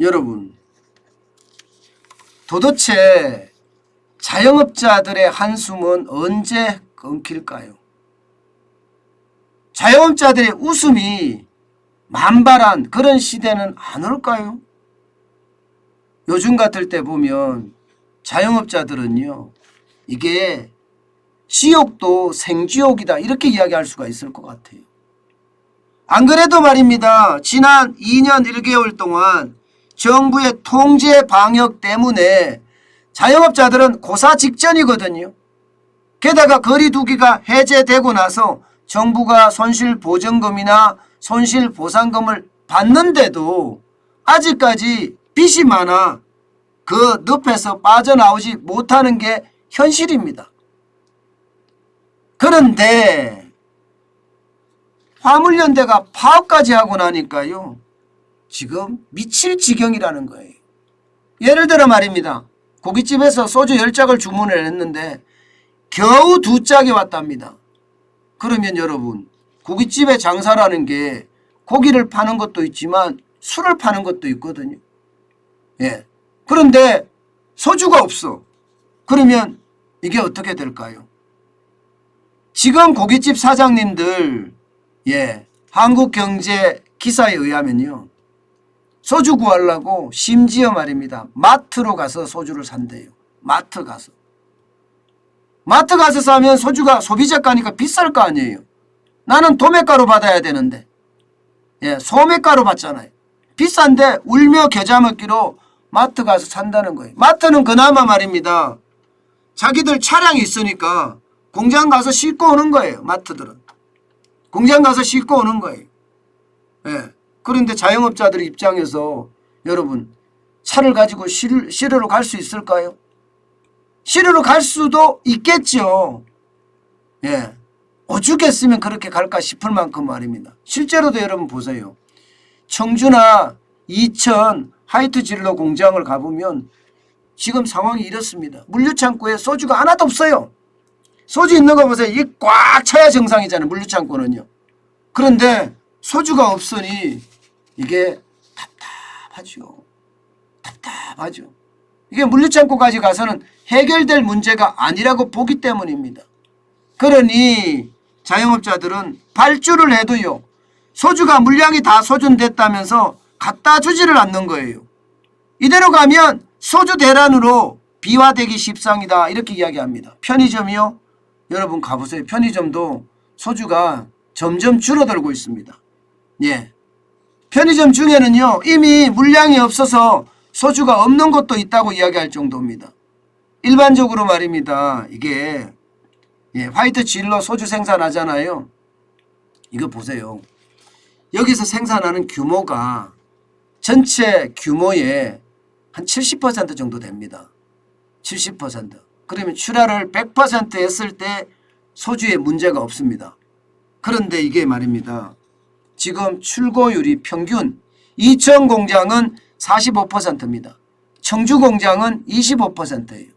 여러분 도대체 자영업자들의 한숨은 언제 끊길까요? 자영업자들의 웃음이 만발한 그런 시대는 안 올까요? 요즘 같을 때 보면 자영업자들은요, 이게 지옥도 생지옥이다 이렇게 이야기할 수가 있을 것 같아요. 안 그래도 말입니다. 지난 2년 1개월 동안 정부의 통제 방역 때문에 자영업자들은 고사 직전이거든요. 게다가 거리 두기가 해제되고 나서 정부가 손실보전금이나 손실보상금을 받는데도 아직까지 빚이 많아 그 늪에서 빠져나오지 못하는 게 현실입니다. 그런데 화물연대가 파업까지 하고 나니까요. 지금 미칠 지경이라는 거예요. 예를 들어 말입니다. 고깃집에서 소주 10짝을 주문을 했는데 겨우 두 짝이 왔답니다. 그러면 여러분 고깃집의 장사라는 게 고기를 파는 것도 있지만 술을 파는 것도 있거든요. 예. 그런데 소주가 없어. 그러면 이게 어떻게 될까요? 지금 고깃집 사장님들 예, 한국 경제 기사에 의하면요. 소주 구하려고 심지어 말입니다. 마트로 가서 소주를 산대요. 마트 가서. 마트 가서 사면 소주가 소비자가니까 비쌀 거 아니에요. 나는 도매가로 받아야 되는데. 예, 소매가로 받잖아요. 비싼데 울며 겨자 먹기로 마트 가서 산다는 거예요. 마트는 그나마 말입니다. 자기들 차량이 있으니까 공장 가서 싣고 오는 거예요. 마트들은. 공장 가서 싣고 오는 거예요. 예. 그런데 자영업자들 입장에서 여러분 차를 가지고 실, 실으로 갈 수 있을까요? 실으로 갈 수도 있겠죠. 예. 오죽했으면 그렇게 갈까 싶을 만큼 말입니다. 실제로도 여러분 보세요. 청주나 이천 하이트 진로 공장을 가보면 지금 상황이 이렇습니다. 물류창고에 소주가 하나도 없어요. 소주 있는 거 보세요. 이게 꽉 차야 정상이잖아요. 물류창고는요. 그런데 소주가 없으니 이게 답답하죠. 답답하죠. 이게 물류창고까지 가서는 해결될 문제가 아니라고 보기 때문입니다. 그러니 자영업자들은 발주를 해도요. 소주가 물량이 다 소진됐다면서 갖다 주지를 않는 거예요. 이대로 가면 소주 대란으로 비화되기 십상이다 이렇게 이야기합니다. 편의점이요. 여러분 가보세요. 편의점도 소주가 점점 줄어들고 있습니다. 예. 편의점 중에는요, 이미 물량이 없어서 소주가 없는 곳도 있다고 이야기할 정도입니다. 일반적으로 말입니다. 이게, 예, 화이트 진로 소주 생산하잖아요. 이거 보세요. 여기서 생산하는 규모가 전체 규모의 한 70% 정도 됩니다. 70%. 그러면 출하를 100% 했을 때 소주에 문제가 없습니다. 그런데 이게 말입니다. 지금 출고율이 평균 이천 공장은 45%입니다. 청주 공장은 25%예요.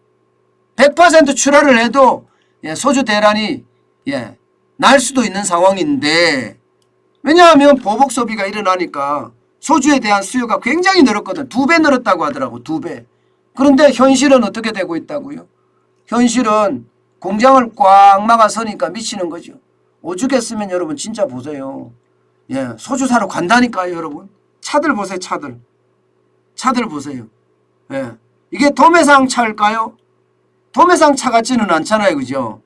100% 출하를 해도 예, 소주 대란이 예, 날 수도 있는 상황인데 왜냐하면 보복 소비가 일어나니까 소주에 대한 수요가 굉장히 늘었거든. 두 배 늘었다고 하더라고. 두 배. 그런데 현실은 어떻게 되고 있다고요? 현실은 공장을 꽉 막아서니까 미치는 거죠. 오죽했으면 여러분 진짜 보세요. 예, 소주 사러 간다니까요, 여러분. 차들 보세요, 차들. 차들 보세요. 예. 이게 도매상 차일까요? 도매상 차 같지는 않잖아요, 그죠?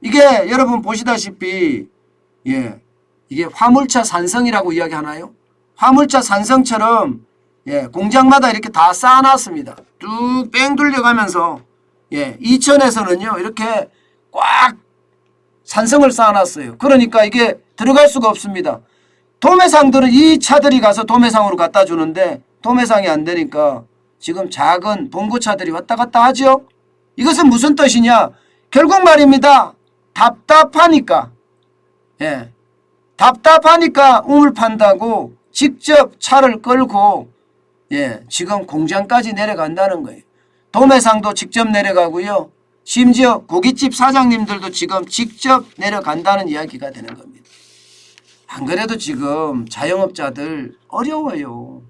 이게 여러분 보시다시피, 예, 이게 화물차 산성이라고 이야기하나요? 화물차 산성처럼, 예, 공장마다 이렇게 다 쌓아놨습니다. 쭉 뺑 돌려가면서, 예, 이천에서는요, 이렇게 꽉 산성을 쌓아놨어요. 그러니까 이게 들어갈 수가 없습니다. 도매상들은 이 차들이 가서 도매상으로 갖다 주는데 도매상이 안 되니까 지금 작은 봉고차들이 왔다 갔다 하죠. 이것은 무슨 뜻이냐? 결국 말입니다. 답답하니까. 예. 답답하니까 우물 판다고 직접 차를 끌고 예, 지금 공장까지 내려간다는 거예요. 도매상도 직접 내려가고요. 심지어 고깃집 사장님들도 지금 직접 내려간다는 이야기가 되는 겁니다. 안 그래도 지금 자영업자들 어려워요.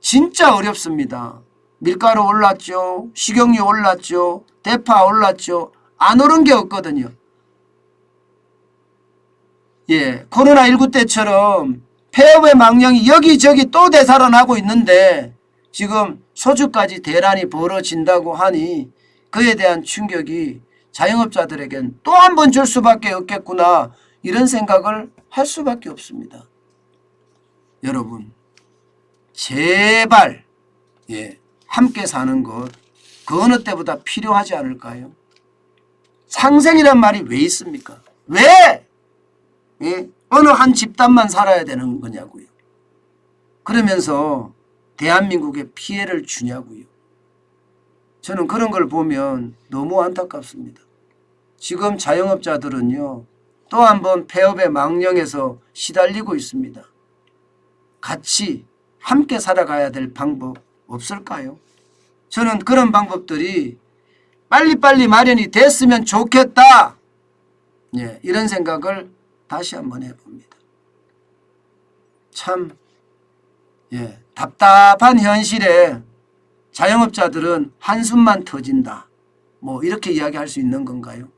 진짜 어렵습니다. 밀가루 올랐죠. 식용유 올랐죠. 대파 올랐죠. 안 오른 게 없거든요. 예, 코로나19 때처럼 폐업의 망령이 여기저기 또 되살아나고 있는데 지금 소주까지 대란이 벌어진다고 하니 그에 대한 충격이 자영업자들에겐 또 한 번 줄 수밖에 없겠구나 이런 생각을 할 수밖에 없습니다. 여러분 제발 예, 함께 사는 것 그 어느 때보다 필요하지 않을까요? 상생이란 말이 왜 있습니까? 왜? 예? 어느 한 집단만 살아야 되는 거냐고요. 그러면서 대한민국에 피해를 주냐고요. 저는 그런 걸 보면 너무 안타깝습니다. 지금 자영업자들은요, 또 한 번 폐업의 망령에서 시달리고 있습니다. 같이 함께 살아가야 될 방법 없을까요? 저는 그런 방법들이 빨리빨리 마련이 됐으면 좋겠다. 예, 이런 생각을 다시 한번 해봅니다. 참, 예, 답답한 현실에 자영업자들은 한숨만 터진다. 뭐 이렇게 이야기할 수 있는 건가요?